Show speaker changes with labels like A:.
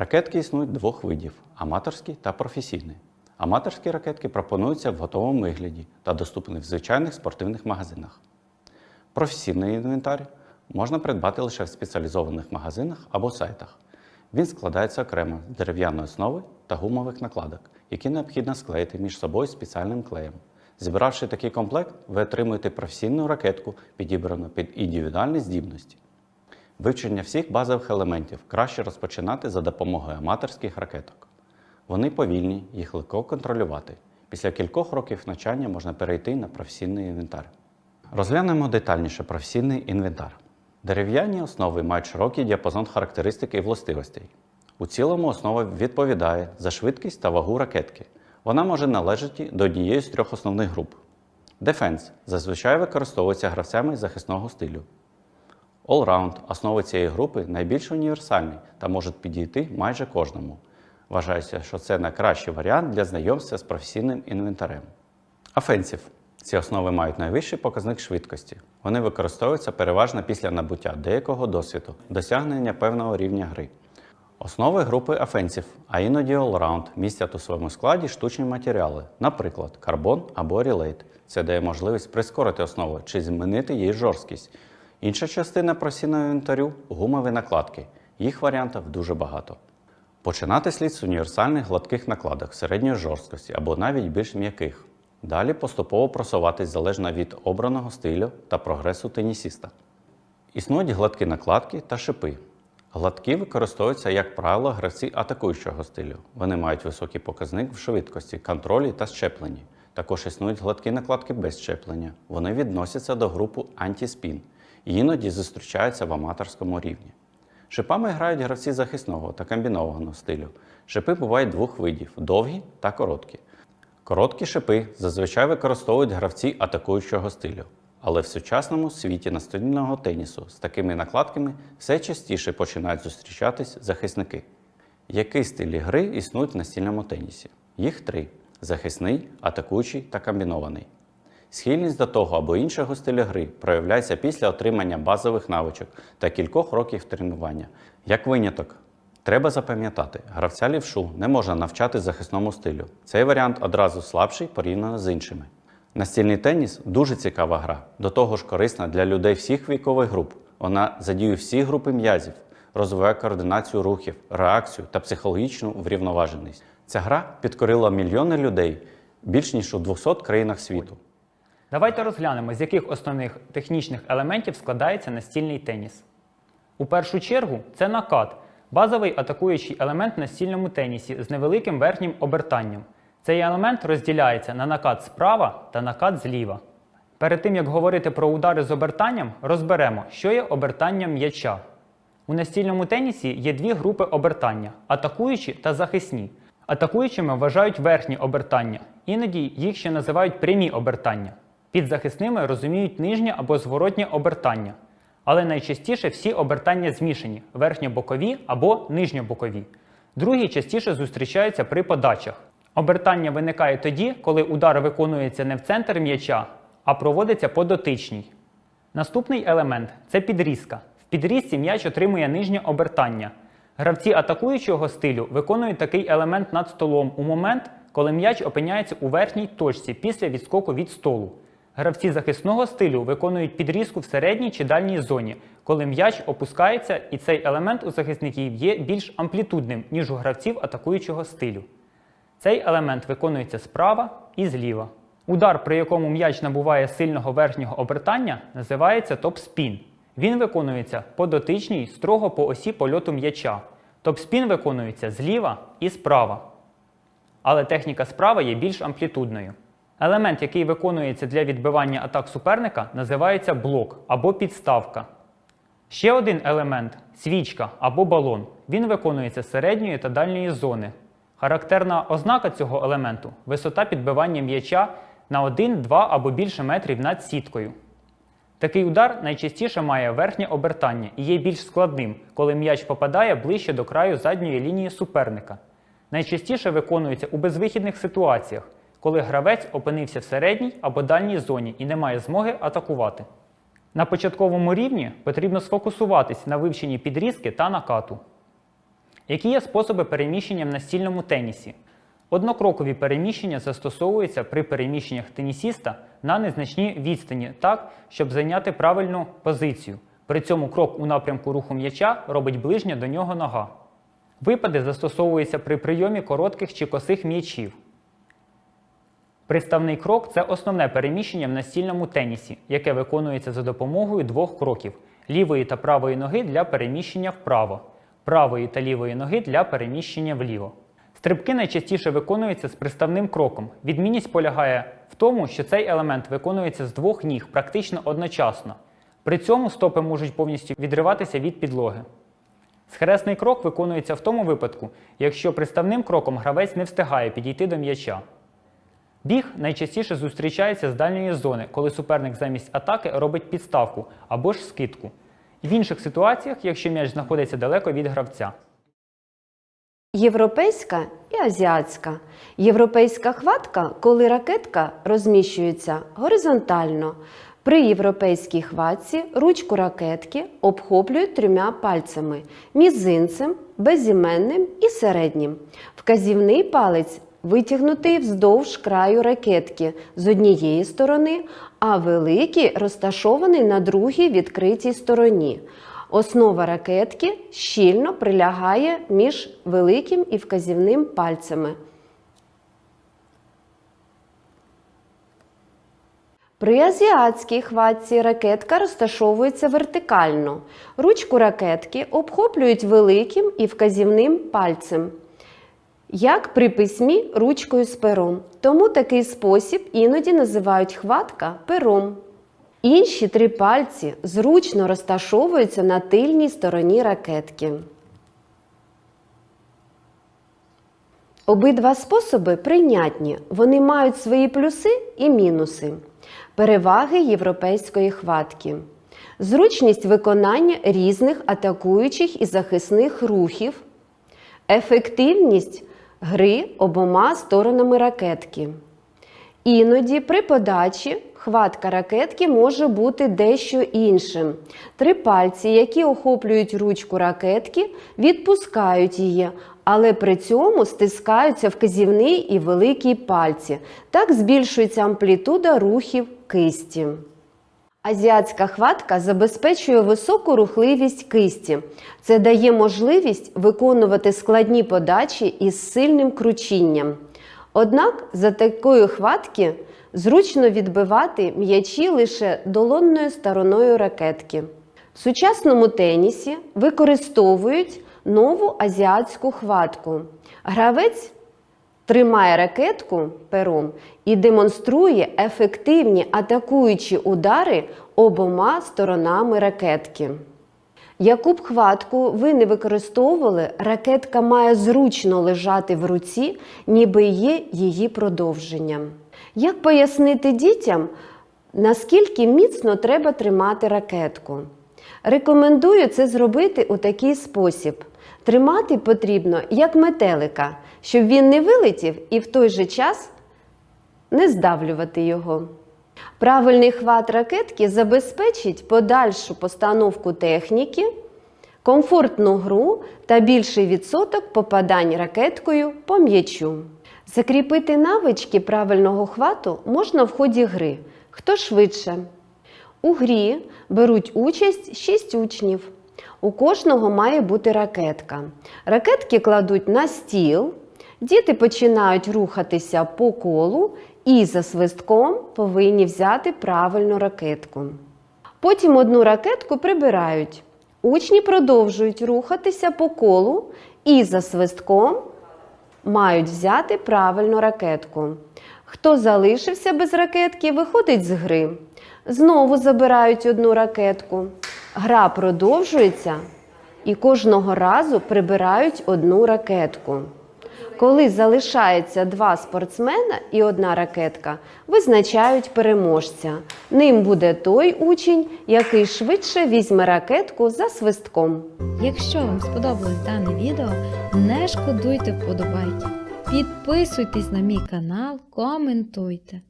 A: Ракетки існують двох видів аматорські та професійні. Аматорські ракетки пропонуються в готовому вигляді та доступні в звичайних спортивних магазинах. Професійний інвентар можна придбати лише в спеціалізованих магазинах або сайтах. Він складається окремо з дерев'яної основи та гумових накладок, які необхідно склеїти між собою спеціальним клеєм. Зібравши такий комплект, ви отримуєте професійну ракетку, підібрану під індивідуальні здібності. Вивчення всіх базових елементів краще розпочинати за допомогою аматорських ракеток. Вони повільні, їх легко контролювати. Після кількох років навчання можна перейти на професійний інвентар. Розглянемо детальніше професійний інвентар. Дерев'яні основи мають широкий діапазон характеристик і властивостей. У цілому основа відповідає за швидкість та вагу ракетки. Вона може належати до однієї з трьох основних груп. Дефенс зазвичай використовується гравцями захисного стилю. Allround основи цієї групи найбільш універсальні та можуть підійти майже кожному. Вважається, що це найкращий варіант для знайомства з професійним інвентарем. Offensive ці основи мають найвищий показник швидкості. Вони використовуються переважно після набуття деякого досвіду, досягнення певного рівня гри. Основи групи Offensive, а іноді Allround містять у своєму складі штучні матеріали, наприклад, карбон або релейт. Це дає можливість прискорити основу чи змінити її жорсткість. Інша частина професійного інвентарю гумові накладки. Їх варіантів дуже багато. Починати слід з універсальних гладких накладок середньої жорсткості або навіть більш м'яких. Далі поступово просуватись залежно від обраного стилю та прогресу тенісіста. Існують гладкі накладки та шипи. Гладкі використовуються, як правило, гравці атакуючого стилю. Вони мають високий показник в швидкості, контролі та щепленні. Також існують гладкі накладки без щеплення. Вони відносяться до групи антіспін іноді зустрічаються в аматорському рівні. Шипами грають гравці захисного та комбінованого стилю. Шипи бувають двох видів довгі та короткі. Короткі шипи зазвичай використовують гравці атакуючого стилю. Але в сучасному світі настільного тенісу з такими накладками все частіше починають зустрічатись захисники. Які стилі гри існують в настільному тенісі? Їх три: захисний, атакуючий та комбінований. Схильність до того або іншого стиля гри проявляється після отримання базових навичок та кількох років тренування. Як виняток, треба запам'ятати, гравця лівшу не можна навчати захисному стилю. Цей варіант одразу слабший порівняно з іншими. Настільний теніс дуже цікава гра, до того ж корисна для людей всіх вікових груп. Вона задіює всі групи м'язів, розвиває координацію рухів, реакцію та психологічну врівноваженість. Ця гра підкорила мільйони людей більш ніж у 200 країнах світу.
B: Давайте розглянемо, з яких основних технічних елементів складається настільний теніс. У першу чергу це накат, базовий атакуючий елемент в настільному тенісі з невеликим верхнім обертанням. Цей елемент розділяється на накат справа та накат зліва. Перед тим як говорити про удари з обертанням, розберемо, що є обертанням м'яча. У настільному тенісі є дві групи обертання атакуючі та захисні. Атакуючими вважають верхні обертання, іноді їх ще називають прямі обертання. Під захисними розуміють нижнє або зворотнє обертання. Але найчастіше всі обертання змішані верхньобокові або нижньобокові. Другі частіше зустрічаються при подачах. Обертання виникає тоді, коли удар виконується не в центр м'яча, а проводиться по дотичній. Наступний елемент це підрізка. В підрізці м'яч отримує нижнє обертання. Гравці атакуючого стилю виконують такий елемент над столом у момент, коли м'яч опиняється у верхній точці після відскоку від столу. Гравці захисного стилю виконують підрізку в середній чи дальній зоні, коли м'яч опускається, і цей елемент у захисників є більш амплітудним, ніж у гравців атакуючого стилю. Цей елемент виконується справа і зліва. Удар, при якому м'яч набуває сильного верхнього обертання, називається топ-спін. Він виконується по дотичній строго по осі польоту м'яча. Топ-спін виконується зліва і справа. Але техніка справа є більш амплітудною. Елемент, який виконується для відбивання атак суперника, називається блок або підставка. Ще один елемент свічка або балон. Він виконується з середньої та дальньої зони. Характерна ознака цього елементу висота підбивання м'яча на 1, 2 або більше метрів над сіткою. Такий удар найчастіше має верхнє обертання і є більш складним, коли м'яч попадає ближче до краю задньої лінії суперника. Найчастіше виконується у безвихідних ситуаціях, коли гравець опинився в середній або дальній зоні і не має змоги атакувати. На початковому рівні потрібно сфокусуватись на вивченні підрізки та накату. Які є способи переміщення в настільному тенісі? Однокрокові переміщення застосовуються при переміщеннях тенісіста на незначній відстані так, щоб зайняти правильну позицію. При цьому крок у напрямку руху м'яча робить ближня до нього нога. Випади застосовуються при прийомі коротких чи косих м'ячів. Приставний крок це основне переміщення в настільному тенісі, яке виконується за допомогою двох кроків лівої та правої ноги для переміщення вправо, правої та лівої ноги для переміщення вліво. Стрибки найчастіше виконуються з приставним кроком. Відмінність полягає в тому, що цей елемент виконується з двох ніг практично одночасно. При цьому стопи можуть повністю відриватися від підлоги. Схресний крок виконується в тому випадку, якщо приставним кроком гравець не встигає підійти до м'яча. Біг найчастіше зустрічається з дальньої зони, коли суперник замість атаки робить підставку або ж скидку. В інших ситуаціях, якщо м'яч знаходиться далеко від гравця.
C: Європейська і азіатська. Європейська хватка, коли ракетка розміщується горизонтально. При європейській хватці ручку ракетки обхоплюють трьома пальцями мізинцем, безіменним і середнім. Вказівний палець витягнутий вздовж краю ракетки з однієї сторони, а великий розташований на другій відкритій стороні. Основа ракетки щільно прилягає між великим і вказівним пальцями. При азіатській хватці ракетка розташовується вертикально. Ручку ракетки обхоплюють великим і вказівним пальцем. Як при письмі ручкою з пером. Тому такий спосіб іноді називають хватка пером. Інші три пальці зручно розташовуються на тильній стороні ракетки. Обидва способи прийнятні. Вони мають свої плюси і мінуси. Переваги європейської хватки. Зручність виконання різних атакуючих і захисних рухів. Ефективність гри обома сторонами ракетки. Іноді при подачі хватка ракетки може бути дещо іншим. Три пальці, які охоплюють ручку ракетки, відпускають її, але при цьому стискаються вказівний і великий пальці. Так збільшується амплітуда рухів кисті. Азіатська хватка забезпечує високу рухливість кисті. Це дає можливість виконувати складні подачі із сильним кручінням. Однак за такої хватки зручно відбивати м'ячі лише долонною стороною ракетки. В сучасному тенісі використовують нову азіатську хватку. Гравець тримає ракетку пером і демонструє ефективні атакуючі удари обома сторонами ракетки. Яку б хватку ви не використовували, ракетка має зручно лежати в руці, ніби є її продовженням. Як пояснити дітям, наскільки міцно треба тримати ракетку? Рекомендую це зробити у такий спосіб. Тримати потрібно як метелика, щоб він не вилетів і в той же час не здавлювати його. Правильний хват ракетки забезпечить подальшу постановку техніки, комфортну гру та більший відсоток попадань ракеткою по м'ячу. Закріпити навички правильного хвату можна в ході гри. Хто швидше? У грі беруть участь 6 учнів. У кожного має бути ракетка. Ракетки кладуть на стіл, діти починають рухатися по колу і за свистком повинні взяти правильну ракетку. Потім одну ракетку прибирають. Учні продовжують рухатися по колу і за свистком мають взяти правильну ракетку. Хто залишився без ракетки, виходить з гри. Знову забирають одну ракетку. Гра продовжується і кожного разу прибирають одну ракетку. Коли залишається два спортсмена і одна ракетка, визначають переможця. Ним буде той учень, який швидше візьме ракетку за свистком.
D: Якщо вам сподобалось дане відео, не шкодуйте вподобайки. Підписуйтесь на мій канал, коментуйте.